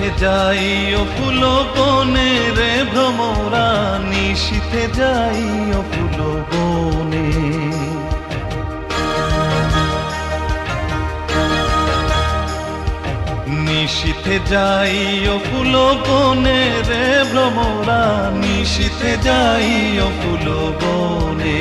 নিশীথে যাই, ও ফুল বনে রে ভ্রমরা নিশীথে যাই, ও ফুল বনে নিশীথে যাই, ও ফুল বনে রে ভ্রমরা নিশীথে যাই, ও ফুল বনে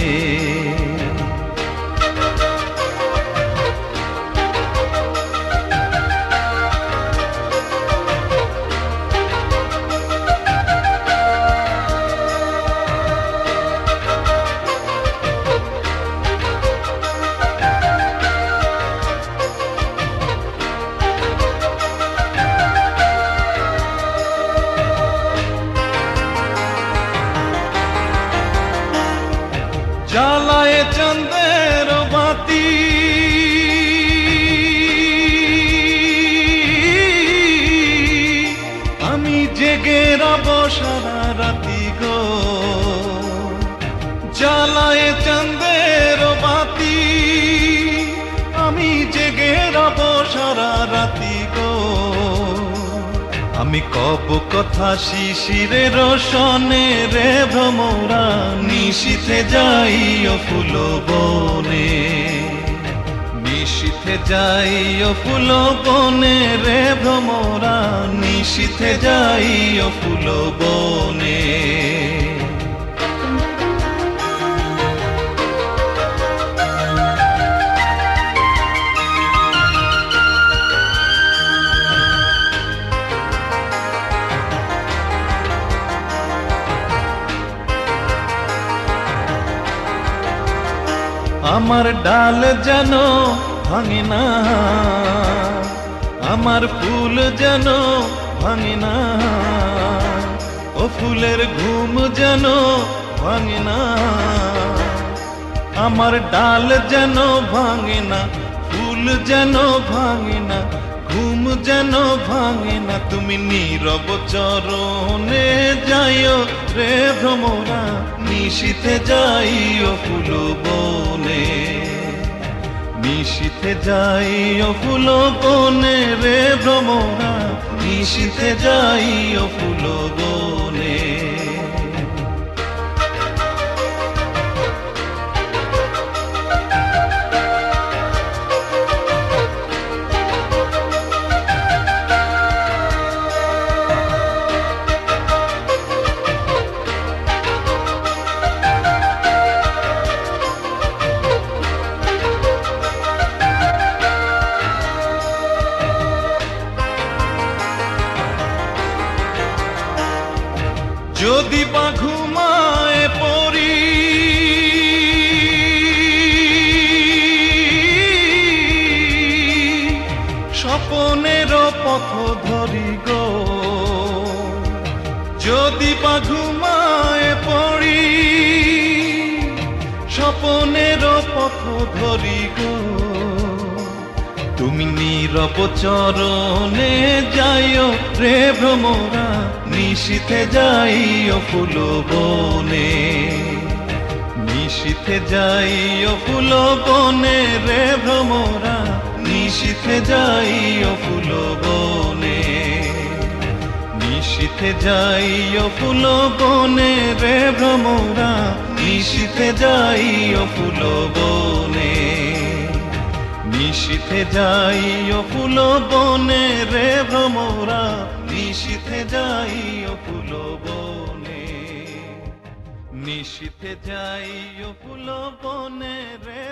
জ্বালায় চন্দের বাতি। আমি জেগে রব সারা রাতি গো। আমি কব কথা শিশিরে রোশনে রে ভ্রমরা নিশীথে যাই ও ফুল বনে। নিশীথে যাই ও ফুল বনে রে ভ্রমরা নিশীথে যাই ও ফুল বনে। আমার ডাল যেন ভাঙে না। আমার ফুল যেন ভাঙে না। ও ফুলের ঘুম যেন ভাঙে না। আমার ডাল যেন ভাঙে না, ফুল যেন ভাঙে না। যেন ভাঙে না, তুমি নীরব চরণে যাইও রে ভ্রমরা নিশীথে যাইও ফুল বনে। নিশীথে যাইও ফুল বনে রে ভ্রমরা নিশীথে যাইও ফুল বনে। যদি বা ঘুমায় পড়ি। স্বপনের পথ ধরি গো। যদি বা ঘুমায় পড়ি, স্বপনের পথ ধরি গো। তুমি নীরব চরণে যাইও রে ভ্রমরা নিশীথে যাইও ফুল বনে। নিশীথে যাইও ফুল বনে রে ভ্রমরা। নিশীথে যাইও ফুল বনে। নিশীথে যাইও ফুল বনে রে ভ্রমরা। নিশীথে যাইও ফুল বনে। নিশীথে যাইও ফুল বনে রে ভ্রমরা। নিশীথে ও ফুল বনে নিশিতে যাই ও ফুল বনে রে